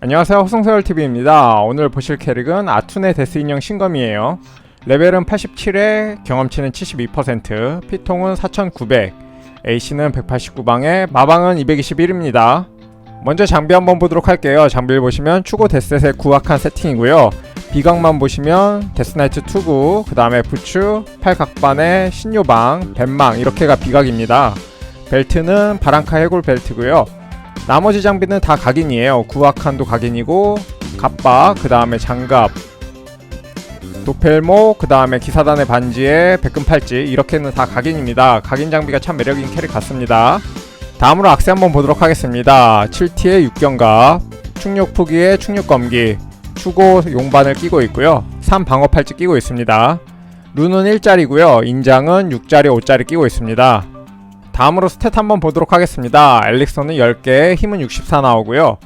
안녕하세요. 호성세월TV입니다. 오늘 보실 캐릭은 아툰의 데스 인형 신검이에요. 레벨은 87에 경험치는 72% 피통은 4900 AC는 189방에 마방은 221입니다. 먼저 장비 한번 보도록 할게요. 장비를 보시면 추고 데스셋의 구악한 세팅이고요. 비강만 보시면 데스나이트 투구 그 다음에 부츠 팔각반에 신요방 벤망 이렇게가 비각입니다 벨트는 바랑카 해골 벨트고요 나머지 장비는 다 각인이에요. 구악한도 각인이고 갑바, 그 다음에 장갑, 도펠모, 그 다음에 기사단의 반지에 백금 팔찌 이렇게는 다 각인입니다. 각인 장비가 참 매력인 캐릭 같습니다. 다음으로 악세 한번 보도록 하겠습니다. 7T의 육경갑, 충육 푸기에 충육 검기, 추고 용반을 끼고 있고요. 3 방어 팔찌 끼고 있습니다. 룬은 1짜리고요. 인장은 6짜리, 5짜리 끼고 있습니다. 다음으로 스탯 한번 보도록 하겠습니다. 엘릭서는 10개, 힘은 64 나오고요.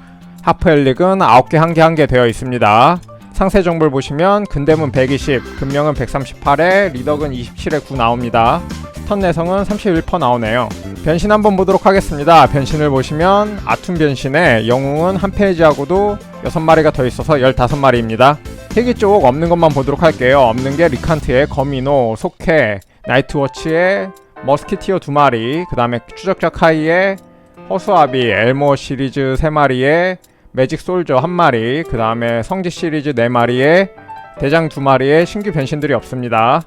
하프 엘릭은 9개, 1개, 1개 되어 있습니다. 상세 정보를 보시면 근대문 120, 금명은 138에 리덕은 27에 9 나옵니다. 턴 내성은 31% 나오네요. 변신 한번 보도록 하겠습니다. 변신을 보시면 아툰 변신에 영웅은 한 페이지하고도 6마리가 더 있어서 15마리입니다. 희귀 쪽 없는 것만 보도록 할게요. 없는 게 리칸트의 거미노, 속해, 나이트워치의 머스키티어 두 마리, 그 다음에 추적자 카이의 허수아비, 엘모 시리즈 세 마리에 매직 솔저 한 마리, 그 다음에 성지 시리즈 네 마리에 대장 두 마리에 신규 변신들이 없습니다.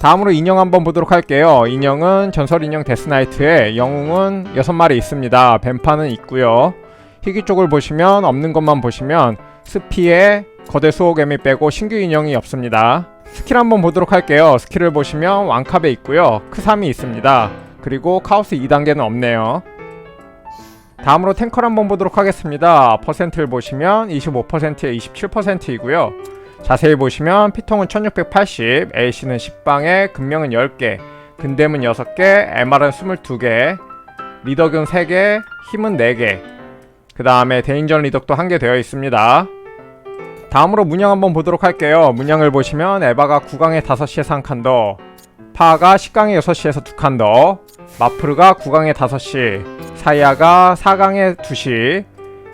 다음으로 인형 한번 보도록 할게요. 인형은 전설 인형 데스나이트에 영웅은 6마리 있습니다. 뱀파는 있고요. 희귀 쪽을 보시면 없는 것만 보시면 스피에 거대 수호개미 빼고 신규 인형이 없습니다. 스킬 한번 보도록 할게요. 스킬을 보시면 왕캅에 있고요. 크삼이 있습니다. 그리고 카오스 2단계는 없네요. 다음으로 탱커를 한번 보도록 하겠습니다. 퍼센트를 보시면 25%에 27%이고요. 자세히 보시면 피통은 1680, AC는 10방에 금명은 10개, 근댐은 6개, MR은 22개, 리덕은 3개, 힘은 4개, 그 다음에 대인전 리덕도 1개 되어 있습니다. 다음으로 문양 한번 보도록 할게요. 문양을 보시면 에바가 9강에 5시에서 한칸 더, 파가 10강에 6시에서 2칸 더, 마프르가 9강에 5시, 사이아가 4강에 2시,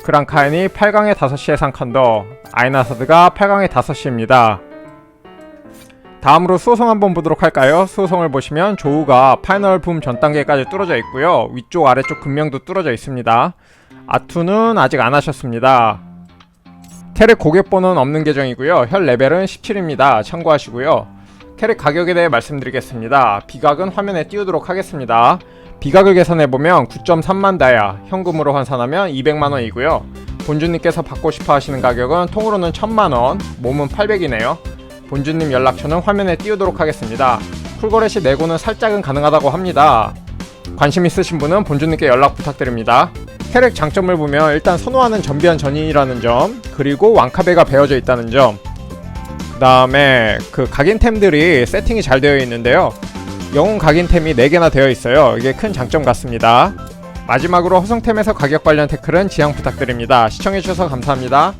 그랑카인이 8강에 5시에서 한칸 더, 아이나사드가 8강에 5시입니다. 다음으로 수호성 한번 보도록 할까요? 수호성을 보시면 조우가 파이널 붐 전 단계까지 뚫어져 있고요. 위쪽 아래쪽 근명도 뚫어져 있습니다. 아투는 아직 안 하셨습니다. 캐릭 고객번호는 없는 계정이고요. 현 레벨은 17입니다. 참고하시고요. 캐릭 가격에 대해 말씀드리겠습니다. 비각은 화면에 띄우도록 하겠습니다. 비각을 계산해보면 9.3만 다야, 현금으로 환산하면 200만원이고요. 본주님께서 받고 싶어 하시는 가격은 통으로는 1000만원, 몸은 800이네요. 본주님 연락처는 화면에 띄우도록 하겠습니다. 쿨거래 시 내고는 살짝은 가능하다고 합니다. 관심 있으신 분은 본주님께 연락 부탁드립니다. 캐릭 장점을 보면 일단 선호하는 전비한 전인이라는 점, 그리고 왕카베가 베어져 있다는 점, 그 다음에 그 각인템들이 세팅이 잘 되어 있는데요. 영웅 각인템이 4개나 되어 있어요. 이게 큰 장점 같습니다. 마지막으로 허성템에서 가격 관련 태클은 지양 부탁드립니다. 시청해주셔서 감사합니다.